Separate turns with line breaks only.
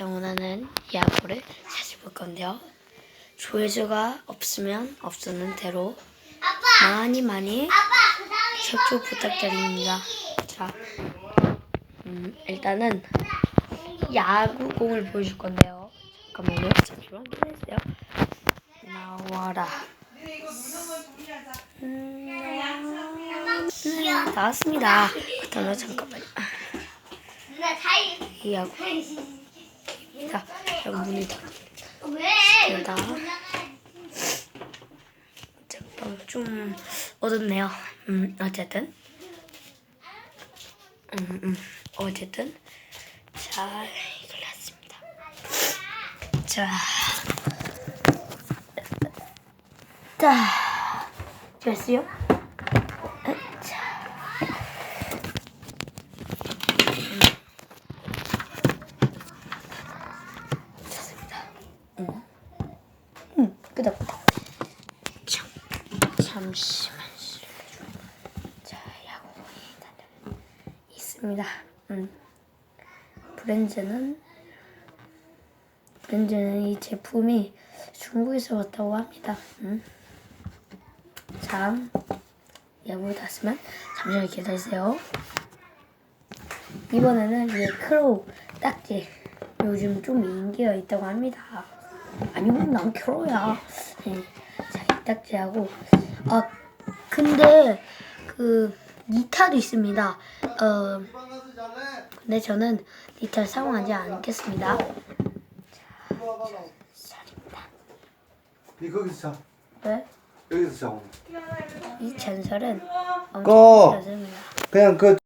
원하는 야구를 찾아볼 건데요. 조회수가 없으면 없었는 대로 많이 많이 협조 부탁드립니다. 자, 음, 일단은 야구공을 보여줄 건데요. 잠깐만요. 잠시만 기다리세요. 나와라. 음, 음, 나왔습니다. 그렇다면 잠깐만요. 이 야구. 자, 여러분 문을 닫습니다. 잠깐 좀 어둡네요. 음, 어쨌든. 음, 음, 어쨌든. 자, 이걸 놨습니다. 자. 자. 됐어요? 자. 좋습니다. 음. 음, 끄덕끄덕. 참, 잠시만 자, 야구공이 일단 있습니다. 음. 브랜드는 브랜드는 이 제품이 중국에서 왔다고 합니다. 음. 자, 야구 닿으면 잠시만 기다리세요. 이번에는 이 크로우 딱지 요즘 좀 인기가 있다고 합니다. 아니고 난 크로우야. 네. 자, 이 딱지하고 아 근데 그 니타도 있습니다. 어 근데 저는 니타를 사용하지 않겠습니다.
니 거기서 자.
왜?
여기서 자. 오늘.
이 전설은
꺼.
엄청 좋습니다.
그냥 그